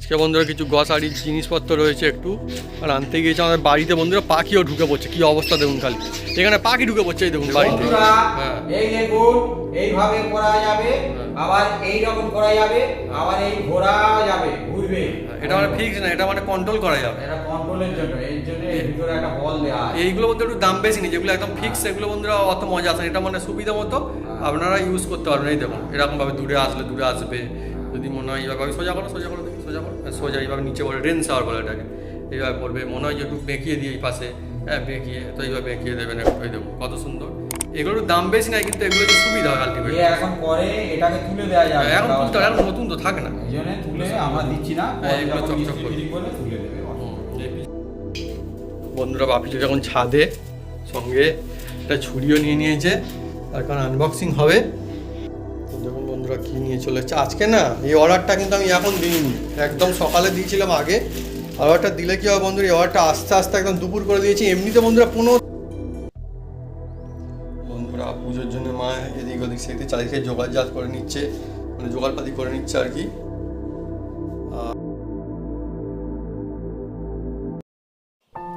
আজকে বন্ধুরা কিছু গসারির জিনিসপত্র রয়েছে একটু। আর আনতে গিয়েছে আমাদের বাড়িতে বন্ধুরা পাখিও ঢুকে পড়ছে কি অবস্থা দেখুন খালি। এখানে পাখি ঢুকে পড়ছে এই দেখুন বাড়িতে। হ্যাঁ। এই দেখুন এইভাবে করা যাবে হ্যাঁ। আবার এই রকম করা যাবে আবার এই ঘোরা যাবে ঘুরবে। এটা মানে ফিক্স না এটা মানে কন্ট্রোল করা যাবে। এটা কন্ট্রোলের জন্য এর জন্য এর ভিতরে একটা বল আছে। এইগুলো বলতে একটু দাম বেশি নেই যেগুলো একদম ফিক্স সেগুলো বন্ধুরা অত মজা আসে। এটা মানে সুবিধা মতো আপনারা ইউজ করতে পারবেন এই দেখুন এরকম ভাবে দূরে আসলে দূরে আসবে। যদি মনে হয় এইভাবে সোজা করো সোজা করো দেখি সোজা করো। হ্যাঁ, সোজা এইভাবে নিচে বলে রেন শাওয়ার বলে এটাকে। এইভাবে পড়বে মনে হয় যে একটু বেঁকিয়ে দিয়ে এই পাশে। হ্যাঁ বেঁকিয়ে তো এইভাবে বেঁকিয়ে দেবেন একটু এই দেখুন কত সুন্দর। এগুলোর দাম বেশি নাই কিন্তু এগুলো যে সুবিধা হয় আলটিমেট এখন পরে এটাকে তুলে দেওয়া যাবে। এখন তুলতে এখন নতুন তো থাকে না। এই জন্য তুলে আমরা দিচ্ছি না হ্যাঁ, এগুলো চকচক তুলে দেবে। বন্ধুরা বাপিটা যখন ছাদে সঙ্গে একটা ছুরিও নিয়ে নিয়েছে তার কারণ আনবক্সিং হবে। যখন বন্ধুরা কী নিয়ে চলেছে। আজকে না, এই অর্ডারটা কিন্তু আমি এখন দিইনি। একদম সকালে দিয়েছিলাম আগে। অর্ডারটা দিলে কি হবে বন্ধুরা, এই অর্ডারটা আস্তে আস্তে একদম দুপুর করে দিয়েছি। এমনিতে বন্ধুরা পনেরো বন্ধুরা, পুজোর জন্য মা এদিক ওদিক, সেদিকে চারিদিকে জোগাড়জাত করে নিচ্ছে মানে জোগাড়পাতি করে নিচ্ছে আর কি।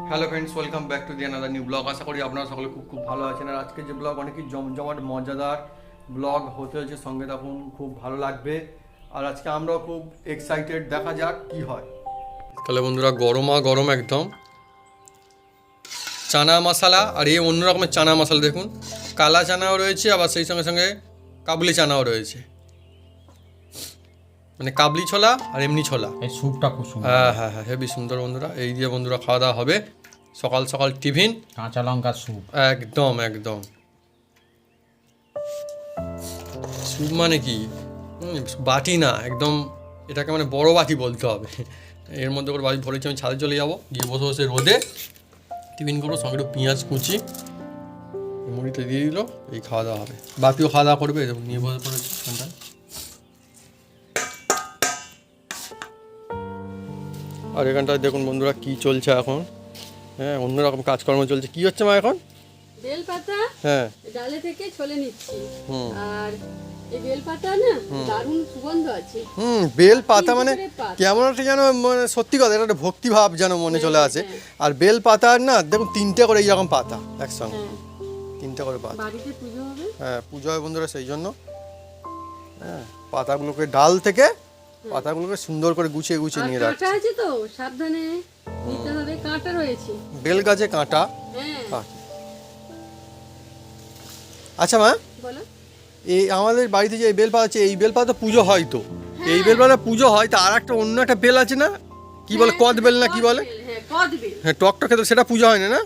Hello friends welcome back to the another new blog আশা করি আপনারা সকলে খুব খুব ভালো আছেন। আর আজকে যে ব্লগ অনেকই জমজমাট মজাদার ব্লগ হতে হচ্ছে সঙ্গে থাকুন খুব ভালো লাগবে। আর আজকে আমরাও খুব এক্সাইটেড দেখা যাক কি হয়। তাহলে বন্ধুরা গরমা গরম একদম। চানা মশলা আর এই অন্য রকমের চানা মশলা দেখুন। কালা চানাও রয়েছে আবার সেই সঙ্গে সঙ্গে কাবলি চানাও রয়েছে। মানে কাবলি ছোলা আর এমনি ছোলা। এই স্যুপটা খুব সুন্দর। হ্যাঁ হ্যাঁ হ্যাঁ হেবি সুন্দর বন্ধুরা। এই দিয়ে বন্ধুরা খাওয়া দাওয়া হবে। সকাল সকাল টিফিন। কাঁচা লঙ্কার স্যুপ। একদম একদম। মানে কি? বাটি না একদম এটাকে মানে বড় বাটি বলতে হবে। এর মধ্যে করে বাটি ভরেছি আমি ছাদে চলে যাব গিয়ে বসে বসে রোদে টিফিন করব সঙ্গে একটু পেঁয়াজ কুচি মুড়িতে দিয়ে দিল এই খাওয়া দাওয়া হবে। বাপিও খাওয়া দাওয়া করবে এরকম নিয়ে বসে পড়েছি এখানটায় আর এখানটায় দেখুন বন্ধুরা কি চলছে এখন। হ্যাঁ অন্যরকম কাজকর্ম চলছে। কি হচ্ছে মা এখন? বেলপাতা হ্যাঁ। ডালে থেকে ছলে নিচ্ছি। হুম। আর আছে। হুম বেল পাতা তিনটে মানে কেমন একটা যেন মানে সত্যি কথা এটা একটা ভক্তি ভাব যেন মনে চলে আসে। আর বেল পাতার না দেখুন তিনটে করে এইরকম পাতা একসঙ্গে। হ্যাঁ। তিনটে করে পাতা। হ্যাঁ পুজো হয় বন্ধুরা সেই জন্য। হ্যাঁ পাতাগুলোকে ডাল থেকে পাতাগুলোকে সুন্দর করে গুছিয়ে গুছিয়ে নিয়ে রাখছে। আছে তো সাবধানে নিতে হবে কাঁটা রয়েছে। বেল গাছে কাঁটা। হ্যাঁ। আচ্ছা মা। বলো। এই আমাদের বাড়িতে যে এই বেলপাতা আছে এই বেলপাতা পুজো হয় তো। এই বেলপাতা পুজো হয় তা আর একটা অন্য একটা বেল আছে না? কি বলে কদ বেল না কি বলে? হ্যাঁ হ্যাঁ টক টক খেতে সেটা পুজো হয় না না।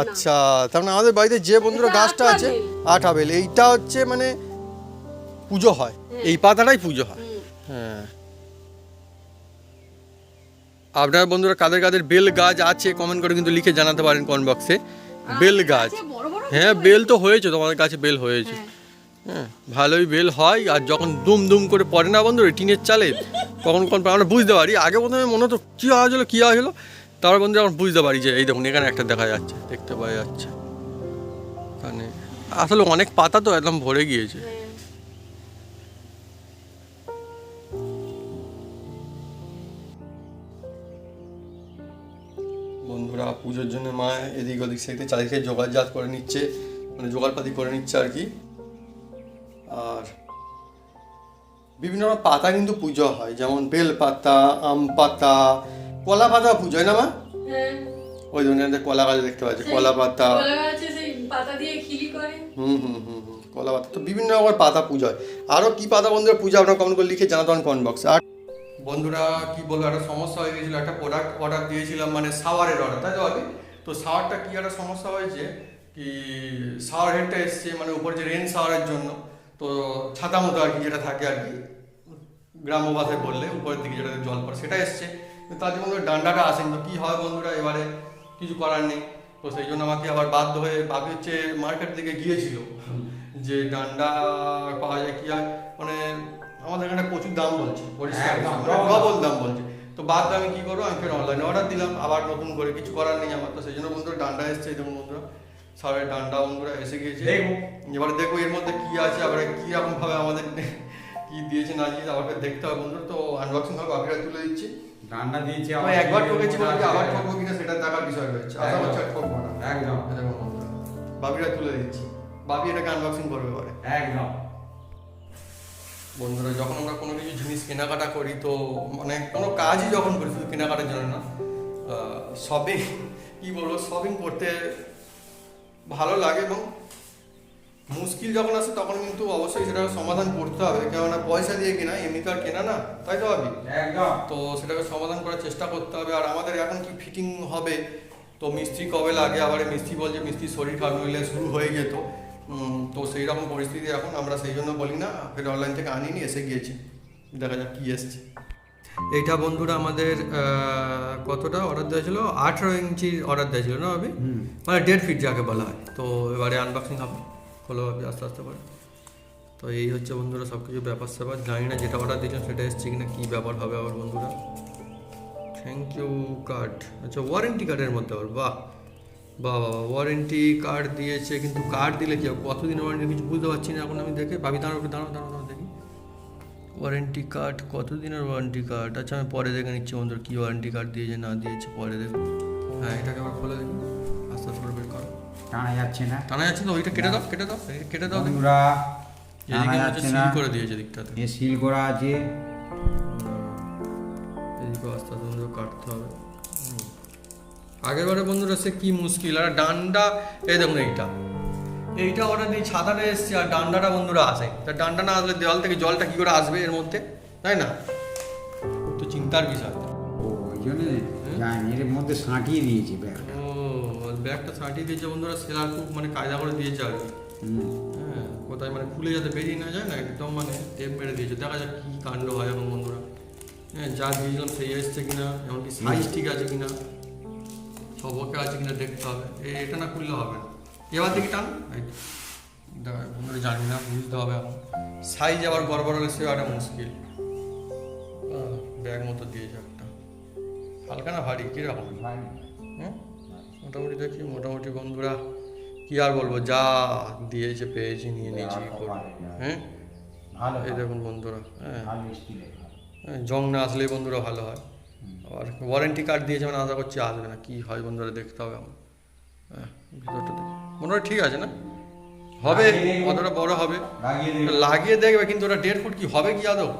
আচ্ছা তার মানে আমাদের বাড়িতে যে বন্ধুরা গাছটা আছে। আঠা বেল এইটা হচ্ছে মানে পুজো হয় এই পাতাটাই পুজো হয়। হ্যাঁ। আপনার বন্ধুরা কাদের কাদের বেল গাছ আছে কমেন্ট করে কিন্তু লিখে জানাতে পারেন কমেন্ট বক্সে। বেল গাছ হ্যাঁ বেল তো হয়েছে তোমাদের কাছে বেল হয়েছে। হ্যাঁ। ভালোই বেল হয়, আর যখন দুম দুম করে পড়ে না বন্ধু টিনের চালে, তখন কোন আমরা বুঝতে পারি আগে প্রথমে মনে হতো, কী আওয়াজ হলো, কী আওয়াজ হলো তারপর বন্ধু এখন বুঝতে পারি যে, এই দেখুন, এখানে একটা দেখা যাচ্ছে, দেখতে পাওয়া যাচ্ছে মানে আসলে অনেক পাতা তো একদম ভরে গিয়েছে। বন্ধুরা, পুজোর জন্য মা এদিক ওদিক সেদিকে চারিদিকে জোগাড়জাত করে নিচ্ছে মানে জোগাড়পাতি করে নিচ্ছে আর কি আর বিভিন্ন রকম পাতা কিন্তু পুজো হয় যেমন বেল পাতা আম পাতা কলা পাতা পুজো হয় না মা? হ্যাঁ। ওই ধরনের কলা গাছ দেখতে পাচ্ছি কলা পাতা হুম হুম হুম কলা পাতা তো বিভিন্ন রকমের পাতা পুজো হয়। আরও কি পাতা বন্ধুরা পুজো আপনার কমেন্ট করে লিখে জানাতে পারেন কমেন্ট বক্সে আর বন্ধুরা কি বলব একটা সমস্যা হয়ে গেছিল। একটা প্রোডাক্ট অর্ডার দিয়েছিলাম মানে সাওয়ারের অর্ডার তাই তো আগে তো সাওয়ারটা কি একটা সমস্যা হয়েছে কি সাওয়ার হেডটা এসছে মানে উপর যে রেন সাওয়ারের জন্য। তো ছাতা মতো আর কি যেটা থাকে আর কি গ্রাম্য ভাষায় বললে উপরের দিকে যেটা জল পড়ে সেটা এসছে। কিন্তু তার জন্য ডান্ডাটা আসেনি। তো কী হয় বন্ধুরা এবারে কিছু করার নেই। তো সেই জন্য আমাকে আবার বাধ্য হয়ে বাকি হচ্ছে মার্কেট থেকে গিয়েছিল যে ডান্ডা পাওয়া যায় কি হয় মানে আমাদের এখানে প্রচুর দাম বলছে ডবল দাম বলছে। তো বাদ আমি কি করব আমি ফের অনলাইনে অর্ডার দিলাম আবার নতুন করে কিছু করার নেই আমার। তো সেই জন্য বন্ধুরা ডান্ডা এসছে এই দেখুন বন্ধুরা। সারের ডান্ডা বন্ধুরা এসে গিয়েছে। এবারে দেখব এর মধ্যে কি আছে আবার কি রকম ভাবে আমাদের কি দিয়েছে না দিয়েছে আবার দেখতে হবে বন্ধুরা। তো আনবক্সিং হবে বাকিরা তুলে দিচ্ছি। রান্না দিয়েছে আমি একবার ঠকেছি বলে আবার ঠকবো কিনা সেটা দেখার বিষয় রয়েছে আশা করছি আর ঠকবো না। একদম। বাপিরা তুলে দিচ্ছি। বাপি এটাকে আনবক্সিং করবে এবারে। একদম। বন্ধুরা যখন আমরা কোনো কিছু জিনিস কেনাকাটা করি তো মানে কোনো কাজই যখন করি শুধু কেনাকাটার জন্য না শপিং কি বলব শপিং করতে ভালো লাগে এবং মুশকিল যখন আসে তখন কিন্তু অবশ্যই সেটাকে সমাধান করতে হবে। কেননা পয়সা দিয়ে কেনা এমনি তো আর কেনা না তাই তো ভাবি? একদম। তো সেটাকে সমাধান করার চেষ্টা করতে হবে। আর আমাদের এখন কি ফিটিং হবে? তো মিস্ত্রি কবে লাগে? আবার মিস্ত্রি বলছে মিস্ত্রি শরীর খারাপ নইলে শুরু হয়ে যেত তো। সেই রকম পরিস্থিতি এখন আমরা সেই জন্য বলি না ফের অনলাইন থেকে আনিনি এসে গিয়েছি। দেখা যাক কি এসছে। এইটা বন্ধুরা আমাদের কতটা অর্ডার দেওয়া ছিল আঠেরো ইঞ্চির অর্ডার দেওয়া ছিল না হুম। মানে দেড় ফিট যাকে বলা হয়। তো এবারে আনবক্সিং হবে। খোলো ভাবি আস্তে আস্তে করে। তো এই হচ্ছে বন্ধুরা সব কিছু ব্যাপার স্যাপার। জানি না যেটা অর্ডার দিয়েছিলাম সেটা এসছে কিনা কী ব্যাপার হবে আবার বন্ধুরা। থ্যাংক ইউ কার্ড আচ্ছা ওয়ারেন্টি কার্ডের মধ্যে আবার বাহ। বাহ বাহ ওয়ারেন্টি কার্ড দিয়েছে কিন্তু কার্ড দিলে কি হবে? কতদিনের ওয়ারেন্টি কিছু বুঝতে পারছি না এখন আমি দেখে ভাবি একটু দাঁড়াও দাঁড়াও। ওয়ারেন্টি কার্ড কতদিনের ওয়ারেন্টি কার্ড আচ্ছা আমি পরে দেখে নিচ্ছি বন্ধুর কী ওয়ারেন্টি কার্ড দিয়েছে না দিয়েছে পরে দেখো হ্যাঁ এটাকে আবার খুলে দেখি। আস্তে আস্তে করে বের করো। টানা যাচ্ছে না। টানা যাচ্ছে তো? ওইটা কেটে দাও কেটে দাও এই কেটে দাও। বন্ধুরা টানা যাচ্ছে সিল না। করে দিয়েছে দিকটাতে এ সিল করা আছে। এদিকে আস্তে আস্তে বন্ধুরা কাটতে হবে। হুম। আগের বারে বন্ধুরা সে কি মুশকিল আর ডান্ডা এই দেখুন এইটা। এইটা অর্ডার দিয়ে ছাতাটা এসছে আর ডান্ডাটা বন্ধুরা আসে। তা ডান্ডা না আসলে দেওয়াল থেকে জলটা কি করে আসবে এর মধ্যে? তাই না? খুব তো চিন্তার বিষয়। ও ওই জন্যে জানি এর মধ্যে সাঁটিয়ে দিয়েছি ব্যাগটা। ও ব্যাগটা ছাটিয়ে দিয়েছে বন্ধুরা সেলার খুব মানে কায়দা করে দিয়েছে আর কি। হ্যাঁ কোথায় মানে খুলে যাতে বেরিয়ে না যায় না একদম মানে টেপ মেরে দিয়েছে। দেখা যাক কী কাণ্ড হয় এখন বন্ধুরা। হ্যাঁ যা দিয়েছিলাম সেই এসছে কিনা এমনকি সাইজ ঠিক আছে কিনা সব ওকে আছে কিনা দেখতে হবে। এটা না খুললে হবে না। এবার দেখি টান। জানি না বুঝতে হবে এখন। সাইজ আবার গড়বড় হলে সেও একটা মুশকিল। ব্যাগ মতো দিয়েছে একটা। হালকা না ভারী? কীরকম? হুম? মোটামুটি দেখি মোটামুটি বন্ধুরা কি আর বলব? যা দিয়েছে পেয়েছি নিয়ে নিয়েছি হ্যাঁ ভালো এই দেখুন বন্ধুরা হ্যাঁ। হ্যাঁ, জং না আসলেই বন্ধুরা ভালো হয়। আর ওয়ারেন্টি কার্ড দিয়েছে মানে আশা করছি আসবে না। কি হয় বন্ধুরা দেখতে হবে আমার হ্যাঁ ভিতরটা দেখি। মোটামুটি ঠিক আছে না? হবে। অতটা বড় হবে। লাগিয়ে দেখবে কিন্তু ওটা দেড় ফুট কি হবে কি আদৌ?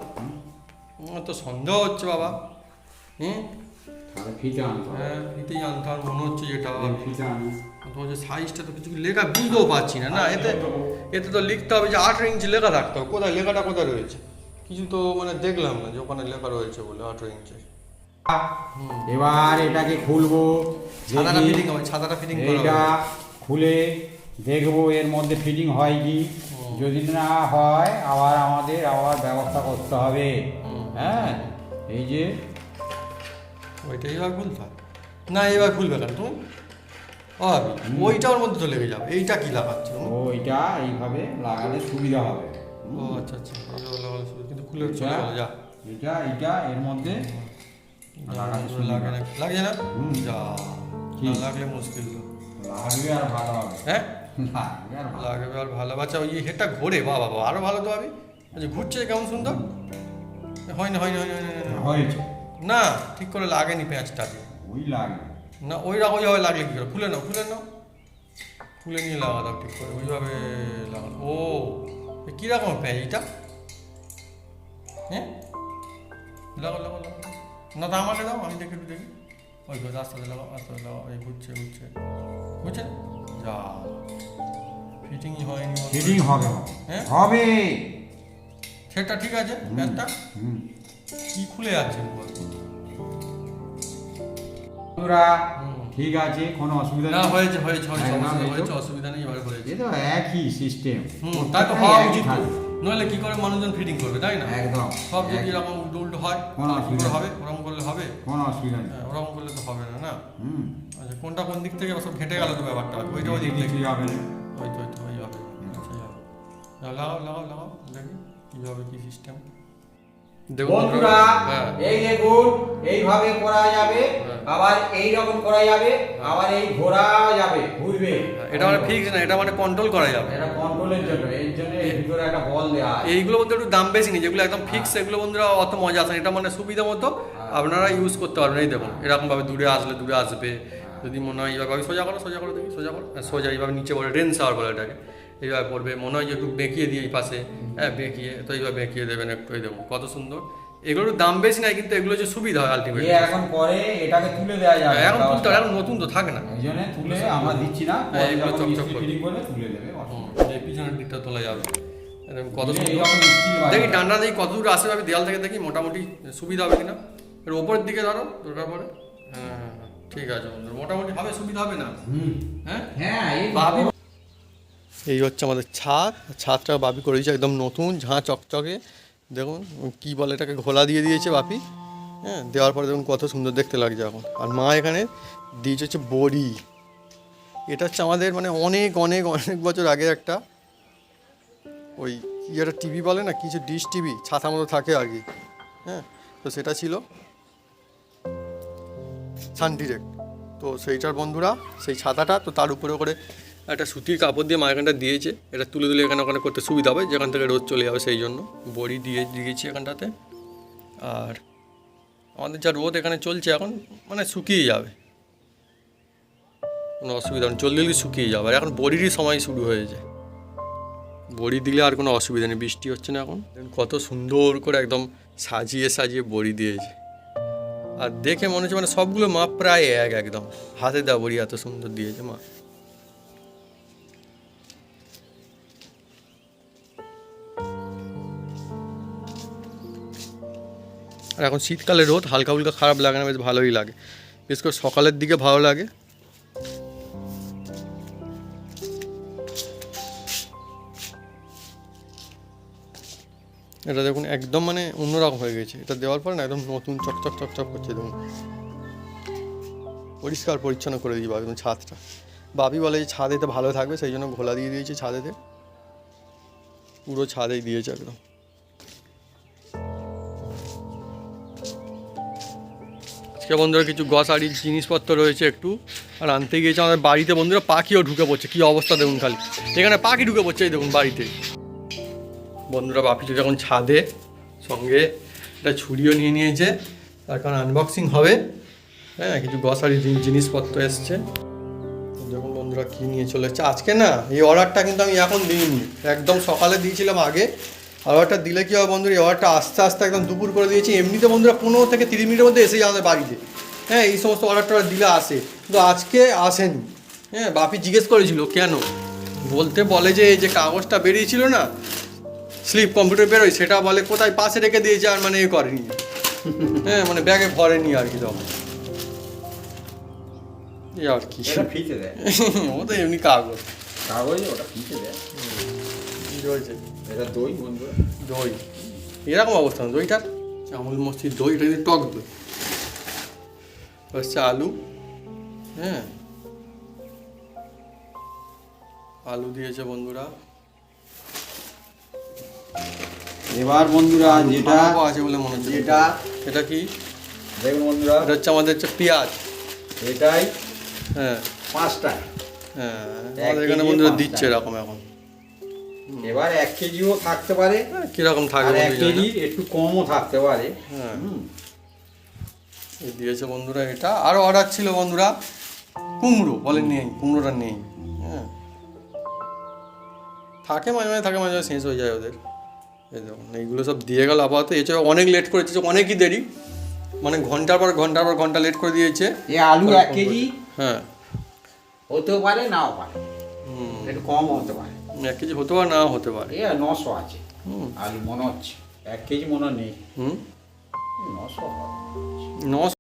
তো সন্দেহ হচ্ছে বাবা। হুম? হ্যাঁ আনতে হবে মনে হচ্ছে যেটা যে সাইজটা তো কিছু লেখা বুঝতেও পারছি না না? এতে এতে তো লিখতে হবে যে আঠেরো ইঞ্চি লেখা থাকতে হবে। কোথায় লেখাটা কোথায় রয়েছে? কিছু তো মানে দেখলাম না যে ওখানে লেখা রয়েছে বলে আঠেরো ইঞ্চি এবার এটাকে খুলবো। ছাতাটা ফিটিং হবে ছাতাটা ফিটিং করা খুলে দেখব এর মধ্যে ফিটিং হয় কি? যদি না হয় আবার আমাদের আবার ব্যবস্থা করতে হবে। হ্যাঁ? এই যে। ওইটা এইবার খুলতে হবে না এবার খুলবে কেন তুমি ও ভাবি, ওইটা ওর মধ্যে তো লেগে যাবে। এইটা কি লাগাচ্ছে ওইটা এইভাবে লাগালে সুবিধা হবে। ও, আচ্ছা আচ্ছা। সুবিধা। কিন্তু খুলে চলে গেল যা। এটা এটা এর মধ্যে সুবিধা। লাগে না লাগছে না। যা? না লাগলে মুশকিল হ্যাঁ? লাগবে আর ভালো লাগবে বাচ্চা ওই হেডটা ঘোরে বাবা বাবা আরও ভালো তো হবে। আচ্ছা ঘুরছে কেমন সুন্দর? হয়নি হয়নি, হয়নি। না ঠিক করে লাগেনি পেঁয়াজটা ওই না ওই রকম ওইভাবে লাগলে কি করে? খুলে নাও খুলে নাও। খুলে নিয়ে লাগা দাও ঠিক করে। ওইভাবে লাগানো ও কীরকম পেঁয়াজ এটা হ্যাঁ? লাগাও লাগাও লাগাও। না তো আমাকে দাও আমি দেখে একটু দেখি। ওই তো আস্তে লাগাও আস্তে লাগাও এই ঘুরছে ঘুরছে বুঝছে যা ফিটিংই হয়নি। ফিটিং হবে হ্যাঁ? হবে সেটা ঠিক আছে হুম কি খুলে বল? বন্ধুরা। ঠিক আছে কোনো অসুবিধা না হয়েছে হয়েছে হয়েছে তো। অসুবিধা নেই এবারে হয়েছে এ তো একই সিস্টেম হুম তাই তো হওয়া উচিত তো। নইলে কি করে মানুষজন ফিটিং করবে তাই না? একদম সব যদি। এরকম উল্টো উল্টো হয় কোনো অসুবিধা হবে ওরকম করলে হবে? কোনো অসুবিধা নেই। হ্যাঁ, ওরকম করলে তো হবে না না? হুম। আচ্ছা কোনটা কোন দিক থেকে সব ঘেটে গেল তো ব্যাপারটা? ওইটা ওই দিক থেকে যাবে হবে না। ওই তো ওই তো ওই হবে। আচ্ছা লাগাও লাগাও লাগাও দেখি কী হবে কি সিস্টেম বন্ধুরা হ্যাঁ। এই দেখুন এইভাবে করা যাবে হ্যাঁ। আবার এই রকম করা যাবে আবার এই ঘোরা যাবে ঘুরবে। এটা মানে ফিক্স না এটা মানে কন্ট্রোল করা যাবে। এটা কন্ট্রোলের জন্য এর জন্য এর ভিতরে একটা বল দেওয়া এইগুলো বলতে একটু দাম বেশি নেই যেগুলো একদম ফিক্স সেগুলো বন্ধুরা অত মজা আসে। এটা মানে সুবিধা মতো আপনারা ইউজ করতে পারবেন এই দেখুন এরকম ভাবে দূরে আসলে দূরে আসবে। যদি মনে হয় এইভাবে সোজা করো সোজা করো দেখি সোজা করো। হ্যাঁ, সোজা এইভাবে নিচে বলে রেন সাওয়ার বলে এটাকে। এইভাবে পড়বে। মনে হয় যে একটু বেঁকিয়ে দিই এই পাশে। হ্যাঁ বেঁকিয়ে তো এইভাবে বেঁকিয়ে দেবেন একটু দেখুন কত সুন্দর। এগুলোর দাম বেশি নাই কিন্তু এগুলো যে সুবিধা হয় আলটিমেট এ এখন পরে এটাকে তুলে দেওয়া যাবে। এখন তুলতে এখন নতুন তো থাকে না। এই জন্য তুলে আমরা দিচ্ছি না হ্যাঁ, এগুলো চকচক করলে তুলে দেবে। পিছনের দিকটা তোলা যাবে। কত সুন্দর। দেখি ডান্ডা দেখি কত দূর আসে আমি দেয়াল থেকে দেখি মোটামুটি সুবিধা হবে কিনা। এর ওপরের দিকে ধরো দরকার পড়ে। হ্যাঁ হ্যাঁ, হ্যাঁ, ঠিক আছে মোটামুটি হবে সুবিধা হবে না। হ্যাঁ? হ্যাঁ এই হচ্ছে আমাদের ছাদ। ছাদটা বাপি করে দিয়েছে একদম নতুন, ঝাঁ চকচকে। দেখুন, কি বলে এটাকে, ঘোলা দিয়ে দিয়েছে বাপি। হ্যাঁ দেওয়ার পরে দেখুন কত সুন্দর দেখতে লাগছে এখন। আর মা এখানে দিয়েছে হচ্ছে বড়ি। এটা হচ্ছে আমাদের মানে অনেক অনেক অনেক বছর আগের একটা ওই কি একটা টিভি বলে না, কিছু ডিশ টিভি, ছাতা মতো থাকে আর কি। হ্যাঁ তো সেটা ছিল সান ডিরেক্ট তো সেইটার বন্ধুরা, সেই ছাতাটা, তো তার উপরে করে একটা সুতির কাপড় দিয়ে মা এখানটা দিয়েছে, এটা তুলে তুলে এখানে ওখানে করতে সুবিধা হবে, যেখান থেকে রোদ চলে যাবে সেই জন্য। বড়ি দিয়ে দিয়েছি এখানটাতে। আর আমাদের যা রোদ এখানে চলছে এখন মানে শুকিয়ে যাবে। কোনো অসুবিধা নেই জলদি জলদি শুকিয়ে যাবে। আর এখন বড়িরই সময় শুরু হয়েছে। বড়ি দিলে আর কোনো অসুবিধা নেই, বৃষ্টি হচ্ছে না এখন। কত সুন্দর করে একদম সাজিয়ে সাজিয়ে বড়ি দিয়েছে। আর দেখে মনে হচ্ছে মানে সবগুলো মাপ প্রায় এক একদম। হাতে দেওয়া বড়ি এত সুন্দর দিয়েছে মা। আর এখন শীতকালে রোদ, হালকা ফুলকা খারাপ লাগে না, বেশ ভালোই লাগে। বিশেষ করে সকালের দিকে ভালো লাগে। এটা দেখুন একদম মানে অন্যরকম হয়ে গেছে। এটা দেওয়ার পর না একদম নতুন চকচক চকচক করছে, দেখুন। পরিষ্কার পরিচ্ছন্ন করে দিই একদম ছাদটা। বাবি বলে যে ছাদেতে ভালো থাকবে, সেই জন্য ঘোলা দিয়ে দিয়েছে ছাদেতে। পুরো ছাদেই দিয়েছে একদম। আজকে বন্ধুরা কিছু গসারির জিনিসপত্র রয়েছে একটু। আর আনতে গিয়েছে আমাদের বাড়িতে বন্ধুরা, পাখিও ঢুকে পড়ছে। কি অবস্থা দেখুন খালি। এখানে পাখি ঢুকে পড়ছে এই দেখুন বাড়িতে। বন্ধুরা বাপি যখন ছাদে, সঙ্গে একটা ছুরিও নিয়ে নিয়েছে। তার কারণ আনবক্সিং হবে। হ্যাঁ কিছু গসারি জিনিসপত্র এসছে। যখন বন্ধুরা কী নিয়ে চলে এসছে আজকে না, এই অর্ডারটা কিন্তু আমি এখন দিইনি। একদম সকালে দিয়েছিলাম আগে। অর্ডারটা দিলে কী হবে বন্ধুরা? এই অর্ডারটা আস্তে আস্তে একদম দুপুর করে দিয়েছি। এমনিতে বন্ধুরা পনেরো থেকে তিরিশ মিনিটের মধ্যে এসে যায় আমাদের বাড়িতে। হ্যাঁ এই সমস্ত অর্ডারটা দিলে আসে। কিন্তু আজকে আসেনি। হ্যাঁ বাপি জিজ্ঞেস করেছিল কেন? বলতে বলে যে এই যে কাগজটা বেরিয়েছিল না স্লিপ কম্পিউটার বেরোয় সেটা বলে কোথায় পাশে রেখে দিয়েছে আর মানে এ করেনি। হ্যাঁ মানে ব্যাগে ভরেনি আর কি তখন। আর কি। ও তো এমনি কাগজ। কাগজ ওটা ফিতে দেয়। এটা দই বন্ধুরা? দই। এরকম অবস্থা দইটার? আমুল মস্তির দই এটা কিন্তু টক দই। হচ্ছে আলু হ্যাঁ। আলু দিয়েছে বন্ধুরা। এবার বন্ধুরা যেটা আছে বলে মনে হচ্ছে। এটা এটা কি? দেখুন বন্ধুরা। এটা হচ্ছে আমাদের হচ্ছে পেঁয়াজ। এটাই হ্যাঁ। পাঁচটা। হ্যাঁ আমাদের এখানে বন্ধুরা দিচ্ছে এরকম এখন। এবার এক কেজিও থাকতে পারে। হ্যাঁ, কীরকম থাকবে এক। কেজি একটু কমও থাকতে পারে। হ্যাঁ। দিয়েছে বন্ধুরা এটা। আরও অর্ডার ছিল বন্ধুরা কুমড়ো বলে নেই কুমড়োটা নেই। হ্যাঁ। থাকে মাঝে মাঝে থাকে মাঝে মাঝে শেষ হয়ে যায় ওদের। এই দেখুন এইগুলো সব দিয়ে গেল আপাতত। এছাড়া অনেক লেট করেছে অনেকই দেরি। মানে ঘণ্টার পর ঘণ্টার পর ঘণ্টা লেট করে দিয়েছে। এই আলু এক কেজি হ্যাঁ। হতেও পারে নাও পারে। হুম। একটু কম হতে পারে। এক কেজি হতে পারে নাও হতে পারে। এ নশো আছে। হুম। আলু মনে হচ্ছে। এক কেজি মনে নেই। হুম। নশো নশো